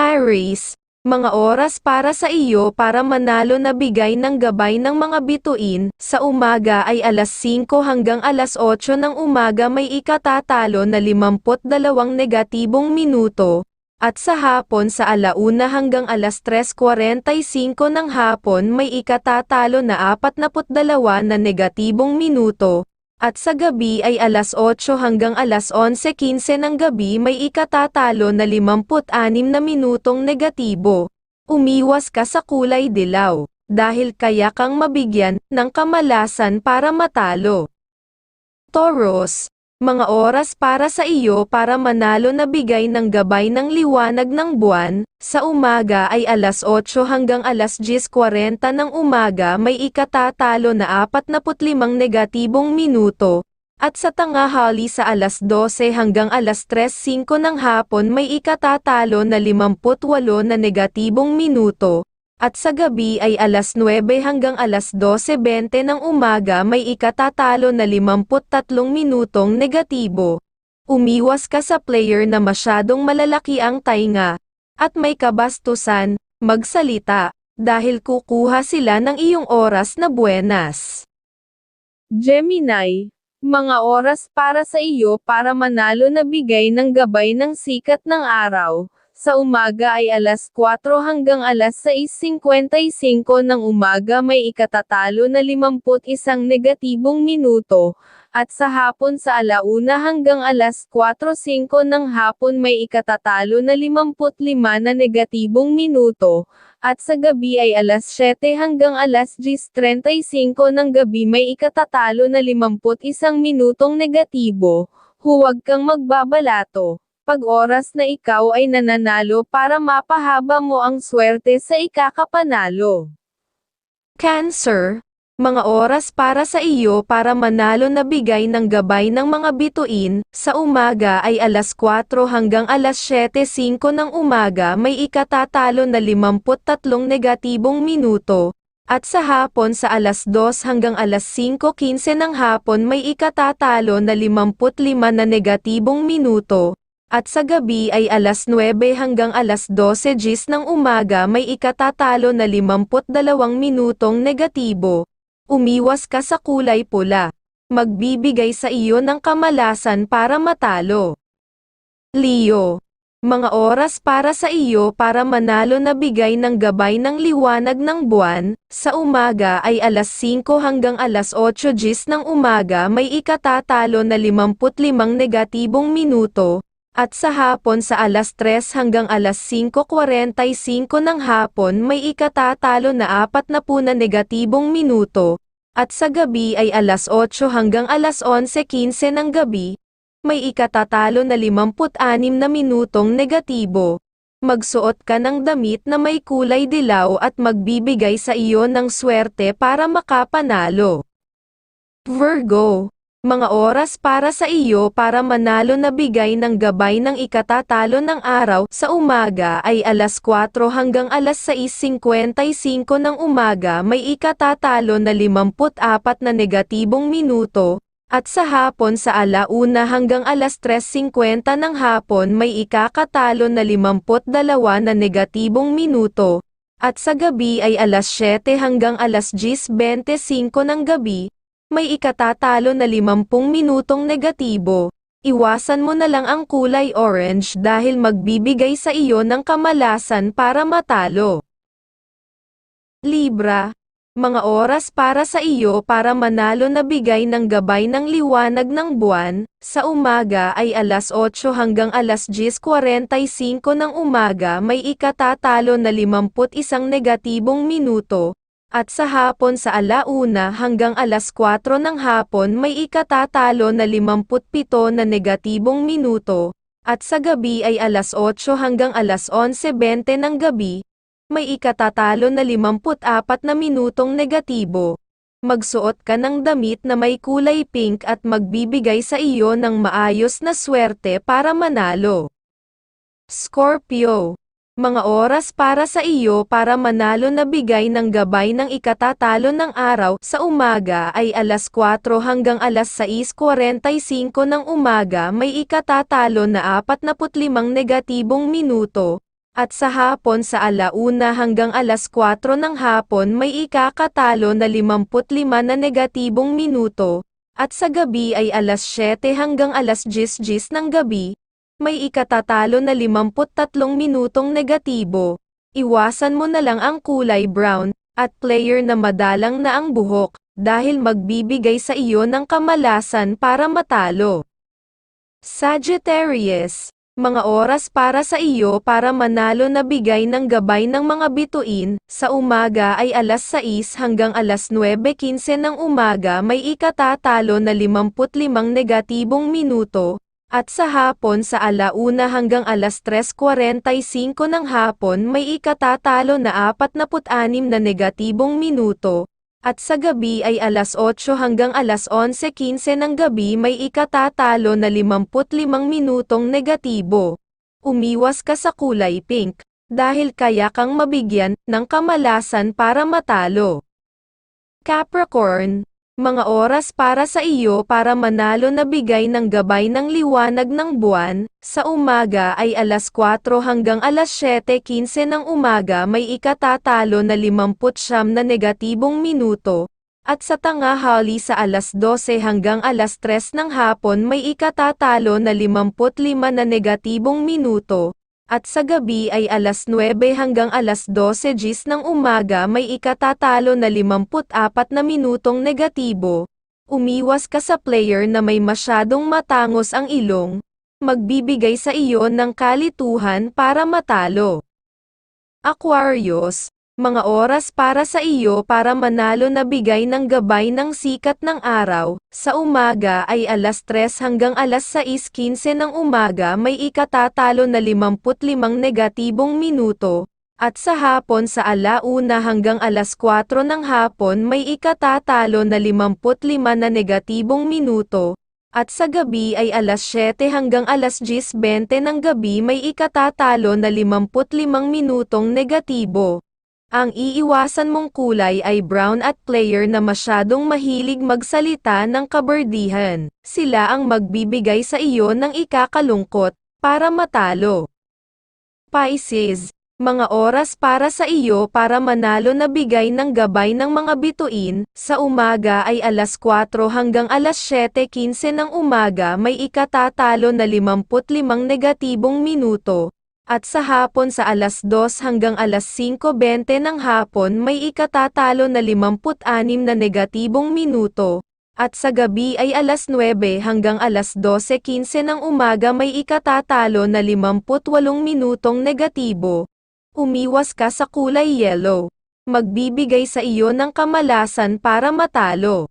Aries, mga oras para sa iyo para manalo na bigay ng gabay ng mga bituin, sa umaga ay alas 5 hanggang alas 8 ng umaga may ikatatalo na 52 negatibong minuto, at sa hapon sa alauna hanggang alas 3.45 ng hapon may ikatatalo na 42 na negatibong minuto, at sa gabi ay alas 8 hanggang alas 11.15 ng gabi may ikatatalo na 56 na minutong negatibo. Umiwas ka sa kulay dilaw, dahil kaya kang mabigyan ng kamalasan para matalo. Taurus, mga oras para sa iyo para manalo na bigay ng gabay ng liwanag ng buwan, sa umaga ay alas 8 hanggang alas 10.40 ng umaga may ikatatalo na 45 negatibong minuto, at sa tangahali sa alas 12 hanggang alas 3.05 ng hapon may ikatatalo na 58 na negatibong minuto, at sa gabi ay alas 9 hanggang alas 12.20 ng umaga may ikatatalo na 53 minutong negatibo. Umiwas ka sa player na masyadong malalaki ang tainga, at may kabastusan, magsalita, dahil kukuha sila ng iyong oras na buenas. Gemini, mga oras para sa iyo para manalo na bigay ng gabay ng sikat ng araw. Sa umaga ay alas 4 hanggang alas 6.55 ng umaga may ikatatalo na 51 negatibong minuto, at sa hapon sa alauna hanggang alas 4.05 ng hapon may ikatatalo na 55 na negatibong minuto, at sa gabi ay alas 7 hanggang alas 10.35 ng gabi may ikatatalo na 51 minutong negatibo, huwag kang magbabalato pag oras na ikaw ay nananalo para mapahaba mo ang swerte sa ikakapanalo. Cancer, mga oras para sa iyo para manalo na bigay ng gabay ng mga bituin, sa umaga ay alas 4 hanggang alas 7.05 ng umaga may ikatatalo na 53 negatibong minuto, at sa hapon sa alas 2 hanggang alas 5.15 ng hapon may ikatatalo na 55 na negatibong minuto, at sa gabi ay alas 9 hanggang alas 12 gis ng umaga may ikatatalo na 52 minutong negatibo. Umiwas ka sa kulay pula. Magbibigay sa iyo ng kamalasan para matalo. Leo. Mga oras para sa iyo para manalo na bigay ng gabay ng liwanag ng buwan, sa umaga ay alas 5 hanggang alas 8 gis ng umaga may ikatatalo na 55 negatibong minuto, at sa hapon sa alas 3 hanggang alas 5.45 ng hapon may ikatatalo na 40 na negatibong minuto, at sa gabi ay alas 8 hanggang alas 11.15 ng gabi, may ikatatalo na 56 na minutong negatibo. Magsuot ka ng damit na may kulay dilaw at magbibigay sa iyo ng swerte para makapanalo. Virgo mga oras para sa iyo para manalo na bigay ng gabay ng ikatatalo ng araw sa umaga ay alas 4 hanggang alas 6.55 ng umaga. May ikatatalo na 54 na negatibong minuto, at sa hapon sa alauna hanggang alas 3.50 ng hapon may ikakatalo na 52 na negatibong minuto, at sa gabi ay alas 7 hanggang alas 10.25 ng gabi, may ikatatalo na 50 minutong negatibo. Iwasan mo na lang ang kulay orange dahil magbibigay sa iyo ng kamalasan para matalo. Libra, mga oras para sa iyo para manalo na bigay ng gabay ng liwanag ng buwan, sa umaga ay alas 8 hanggang alas 10.45 ng umaga may ikatatalo na 51 negatibong minuto, at sa hapon sa alauna hanggang alas 4 ng hapon may ikatatalo na 57 na negatibong minuto, at sa gabi ay alas 8 hanggang alas 11.20 ng gabi, may ikatatalo na 54 na minutong negatibo. Magsuot ka ng damit na may kulay pink at magbibigay sa iyo ng maayos na swerte para manalo. Scorpio mga oras para sa iyo para manalo na bigay ng gabay ng ikatatalo ng araw sa umaga ay alas 4 hanggang alas 6.45 ng umaga may ikatatalo na 45 negatibong minuto, At sa hapon sa alauna hanggang alas 4 ng hapon may ikakatalo na 55 na negatibong minuto, at sa gabi ay alas 7 hanggang alas 10 ng gabi, may ikatatalo na 53 minutong negatibo. Iwasan mo na lang ang kulay brown, at player na madalang na ang buhok, dahil magbibigay sa iyo ng kamalasan para matalo. Sagittarius, mga oras para sa iyo para manalo na bigay ng gabay ng mga bituin, sa umaga ay alas 6 hanggang alas 9.15 ng umaga may ikatatalo na 55 negatibong minuto, at sa hapon sa alauna hanggang alas 3.45 ng hapon may ikatatalo na 46 na negatibong minuto, at sa gabi ay alas 8 hanggang alas 11.15 ng gabi may ikatatalo na 55 minutong negatibo. Umiwas ka sa kulay pink, dahil kaya kang mabigyan ng kamalasan para matalo. Capricorn, mga oras para sa iyo para manalo na bigay ng gabay ng liwanag ng buwan, sa umaga ay alas 4 hanggang alas 7.15 ng umaga may ikatatalo na 50 na negatibong minuto, at sa tangahali sa alas 12 hanggang alas 3 ng hapon may ikatatalo na 55 na negatibong minuto, at sa gabi ay alas 9 hanggang alas 12 gis ng umaga may ikatatalo na 54 na minutong negatibo. Umiwas ka sa player na may masyadong matangos ang ilong, magbibigay sa iyo ng kalituhan para matalo. Aquarius, mga oras para sa iyo para manalo na bigay ng gabay ng sikat ng araw, sa umaga ay alas 3 hanggang alas 6.15 ng umaga may ikatatalo na 55 negatibong minuto, at sa hapon sa alauna hanggang alas 4 ng hapon may ikatatalo na 55 na negatibong minuto, at sa gabi ay alas 7 hanggang alas 10.20 ng gabi may ikatatalo na 55 minutong negatibo. Ang iiwasan mong kulay ay brown at player na masyadong mahilig magsalita ng kaberdihan. Sila ang magbibigay sa iyo ng ikakalungkot, para matalo. Pisces, mga oras para sa iyo para manalo na bigay ng gabay ng mga bituin, sa umaga ay alas 4 hanggang alas 7.15 ng umaga may ikatatalo na 55 negatibong minuto, at sa hapon sa alas 2 hanggang alas 5.20 ng hapon may ikatatalo na 56 na negatibong minuto, at sa gabi ay alas 9 hanggang alas 12.15 ng umaga may ikatatalo na 58 minutong negatibo. Umiwas ka sa kulay yellow. Magbibigay sa iyo ng kamalasan para matalo.